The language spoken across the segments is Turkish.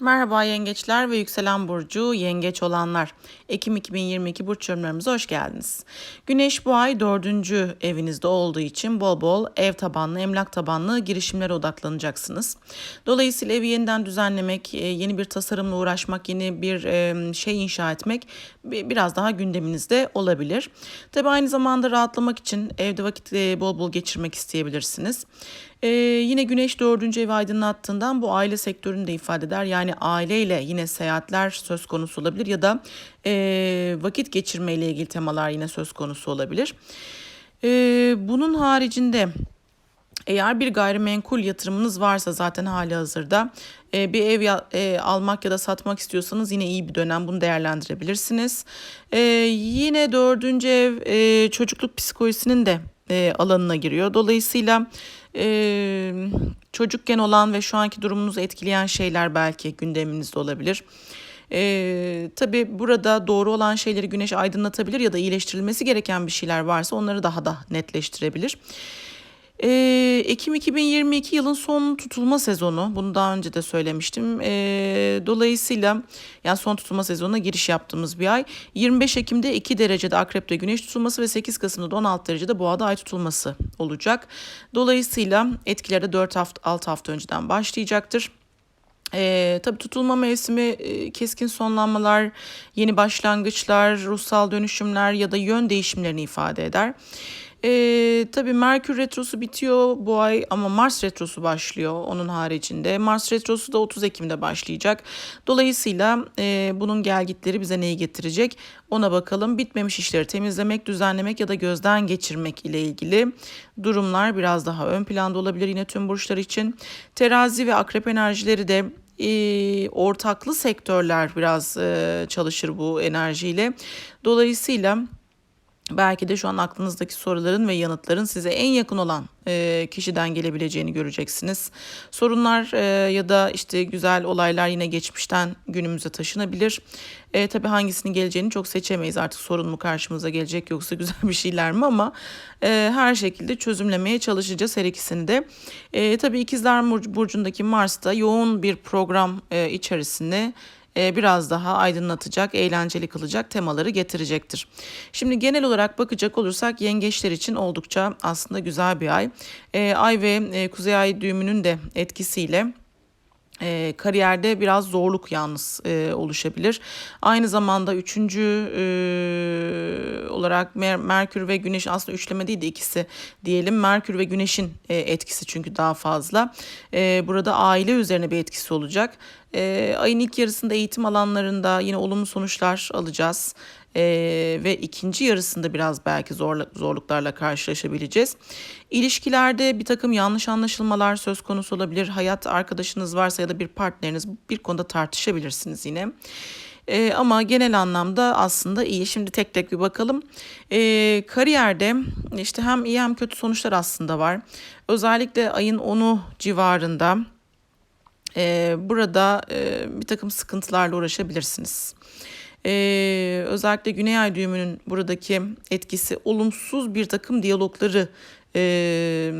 Merhaba yengeçler ve yükselen burcu yengeç olanlar. Ekim 2022 burç yorumlarımıza hoş geldiniz. Güneş bu ay dördüncü evinizde olduğu için bol bol ev tabanlı, emlak tabanlı girişimlere odaklanacaksınız. Dolayısıyla evi yeniden düzenlemek, e, yeni bir tasarımla uğraşmak, yeni bir e, şey inşa etmek biraz daha gündeminizde olabilir. Tabii aynı zamanda rahatlamak için evde vakit e, bol bol geçirmek isteyebilirsiniz. Yine güneş dördüncü evi aydınlattığından bu aile sektörünü de ifade eder. Yani aileyle yine seyahatler söz konusu olabilir ya da e, vakit geçirme ile ilgili temalar yine söz konusu olabilir. E, bunun haricinde eğer bir gayrimenkul yatırımınız varsa zaten hali hazırda e, bir ev ya, e, almak ya da satmak istiyorsanız yine iyi bir dönem bunu değerlendirebilirsiniz. E, yine dördüncü ev e, çocukluk psikolojisinin de e, alanına giriyor. Dolayısıyla e, çocukken olan ve şu anki durumunuzu etkileyen şeyler belki gündeminizde olabilir. E, tabii burada doğru olan şeyleri güneş aydınlatabilir ya da iyileştirilmesi gereken bir şeyler varsa onları daha da netleştirebilir. E, Ekim 2022 yılın son tutulma sezonu. Bunu daha önce de söylemiştim. E, dolayısıyla yani son tutulma sezonuna giriş yaptığımız bir ay. 25 Ekim'de 2 derecede Akrep'te güneş tutulması ve 8 Kasım'da da 16 derecede Boğa'da ay tutulması olacak. Dolayısıyla etkileri 4 hafta 6 hafta önceden başlayacaktır. Ee, tabii tutulma mevsimi e, keskin sonlanmalar, yeni başlangıçlar, ruhsal dönüşümler ya da yön değişimlerini ifade eder. Ee, tabii Merkür Retrosu bitiyor bu ay ama Mars Retrosu başlıyor onun haricinde. Mars Retrosu da 30 Ekim'de başlayacak. Dolayısıyla e, bunun gelgitleri bize neyi getirecek ona bakalım. Bitmemiş işleri temizlemek, düzenlemek ya da gözden geçirmek ile ilgili durumlar biraz daha ön planda olabilir yine tüm burçlar için. Terazi ve akrep enerjileri de e, ortaklı sektörler biraz e, çalışır bu enerjiyle. Dolayısıyla belki de şu an aklınızdaki soruların ve yanıtların size en yakın olan e, kişiden gelebileceğini göreceksiniz. Sorunlar e, ya da işte güzel olaylar yine geçmişten günümüze taşınabilir. E, tabii hangisinin geleceğini çok seçemeyiz artık sorun mu karşımıza gelecek yoksa güzel bir şeyler mi ama e, her şekilde çözümlemeye çalışacağız her ikisini de. E, tabii ikizler burcundaki Mars da yoğun bir program e, içerisinde biraz daha aydınlatacak, eğlenceli kılacak temaları getirecektir. Şimdi genel olarak bakacak olursak yengeçler için oldukça aslında güzel bir ay. E, ay ve e, kuzey ay düğümünün de etkisiyle e, kariyerde biraz zorluk yalnız e, oluşabilir. Aynı zamanda üçüncü e, olarak Mer Merkür ve Güneş aslında üçleme değil de ikisi diyelim. Merkür ve Güneş'in e, etkisi çünkü daha fazla. E, burada aile üzerine bir etkisi olacak. E, ayın ilk yarısında eğitim alanlarında yine olumlu sonuçlar alacağız. Ee, ve ikinci yarısında biraz belki zorla, zorluklarla karşılaşabileceğiz. İlişkilerde bir takım yanlış anlaşılmalar söz konusu olabilir. Hayat arkadaşınız varsa ya da bir partneriniz bir konuda tartışabilirsiniz yine. E, ama genel anlamda aslında iyi. Şimdi tek tek bir bakalım. E, kariyerde işte hem iyi hem kötü sonuçlar aslında var. Özellikle ayın 10'u civarında e, burada e, bir takım sıkıntılarla uğraşabilirsiniz. Ee, özellikle Güney Ay düğümünün buradaki etkisi olumsuz bir takım diyalogları e,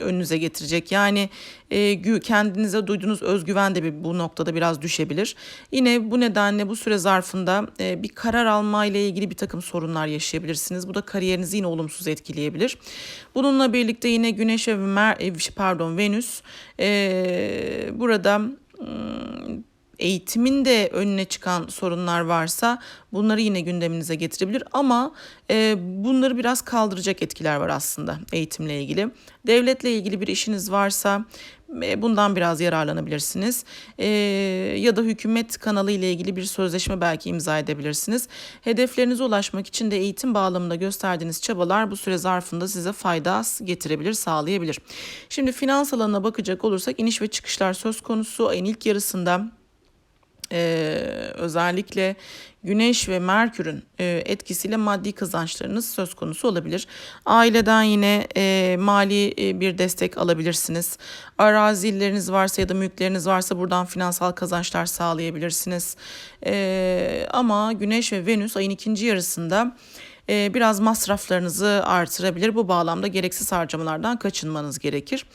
önünüze getirecek. Yani e, kendinize duyduğunuz özgüven de bir, bu noktada biraz düşebilir. Yine bu nedenle bu süre zarfında e, bir karar alma ile ilgili bir takım sorunlar yaşayabilirsiniz. Bu da kariyerinizi yine olumsuz etkileyebilir. Bununla birlikte yine Güneş ve Mer e, pardon Venüs e, burada eğitimin de önüne çıkan sorunlar varsa bunları yine gündeminize getirebilir ama e, bunları biraz kaldıracak etkiler var aslında eğitimle ilgili. Devletle ilgili bir işiniz varsa e, bundan biraz yararlanabilirsiniz. E, ya da hükümet kanalı ile ilgili bir sözleşme belki imza edebilirsiniz. Hedeflerinize ulaşmak için de eğitim bağlamında gösterdiğiniz çabalar bu süre zarfında size fayda getirebilir, sağlayabilir. Şimdi finans alanına bakacak olursak iniş ve çıkışlar söz konusu ayın ilk yarısında e, özellikle Güneş ve Merkür'ün e, etkisiyle maddi kazançlarınız söz konusu olabilir. Aileden yine e, mali e, bir destek alabilirsiniz. Arazileriniz varsa ya da mülkleriniz varsa buradan finansal kazançlar sağlayabilirsiniz. E, ama Güneş ve Venüs ayın ikinci yarısında e, biraz masraflarınızı artırabilir. Bu bağlamda gereksiz harcamalardan kaçınmanız gerekir.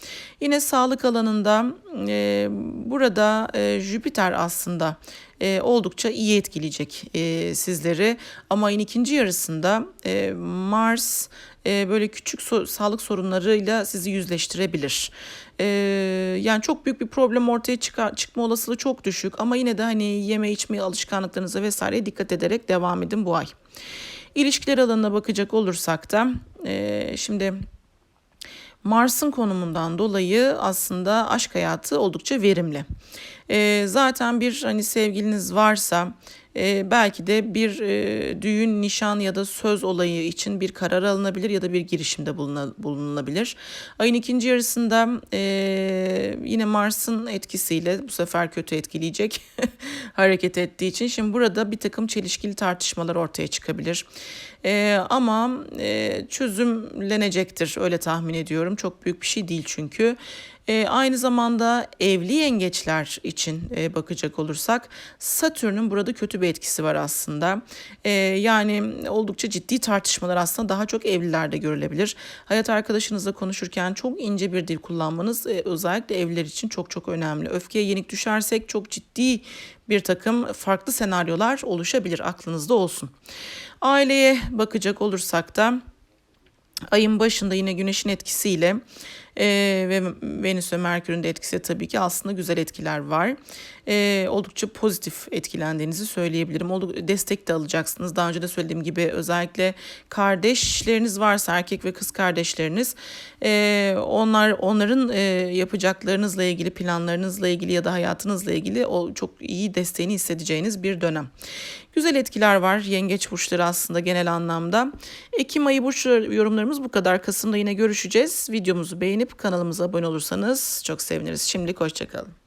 Yine sağlık alanında e, burada e, Jüpiter aslında e, oldukça iyi etkileyecek e, sizleri. Ama ayın ikinci yarısında e, Mars e, böyle küçük so- sağlık sorunlarıyla sizi yüzleştirebilir. E, yani çok büyük bir problem ortaya çıkar, çıkma olasılığı çok düşük ama yine de hani yeme içme alışkanlıklarınıza vesaireye dikkat ederek devam edin bu ay. İlişkiler alanına bakacak olursak da e, şimdi Mars'ın konumundan dolayı aslında aşk hayatı oldukça verimli. E, zaten bir hani sevgiliniz varsa e, belki de bir e, düğün, nişan ya da söz olayı için bir karar alınabilir ya da bir girişimde bulunulabilir. Ayın ikinci yarısında e, yine Mars'ın etkisiyle bu sefer kötü etkileyecek hareket ettiği için. Şimdi burada bir takım çelişkili tartışmalar ortaya çıkabilir. E, ama e, çözümlenecektir öyle tahmin ediyorum. Çok büyük bir şey değil çünkü. E, aynı zamanda evli yengeçler için e, bakacak olursak Satürn'ün burada bir etkisi var aslında. E, yani oldukça ciddi tartışmalar aslında daha çok evlilerde görülebilir. Hayat arkadaşınızla konuşurken çok ince bir dil kullanmanız e, özellikle evliler için çok çok önemli. Öfkeye yenik düşersek çok ciddi bir takım farklı senaryolar oluşabilir aklınızda olsun. Aileye bakacak olursak da ayın başında yine güneşin etkisiyle e, ve Venüs ve Merkür'ün de etkisi tabii ki aslında güzel etkiler var. E, oldukça pozitif etkilendiğinizi söyleyebilirim. Olduk destek de alacaksınız. Daha önce de söylediğim gibi özellikle kardeşleriniz varsa erkek ve kız kardeşleriniz e, onlar onların e, yapacaklarınızla ilgili planlarınızla ilgili ya da hayatınızla ilgili o çok iyi desteğini hissedeceğiniz bir dönem. Güzel etkiler var yengeç burçları aslında genel anlamda. Ekim ayı burç yorumlarımız bu kadar. Kasım'da yine görüşeceğiz. Videomuzu beğenip kanalımıza abone olursanız çok seviniriz. Şimdilik hoşçakalın.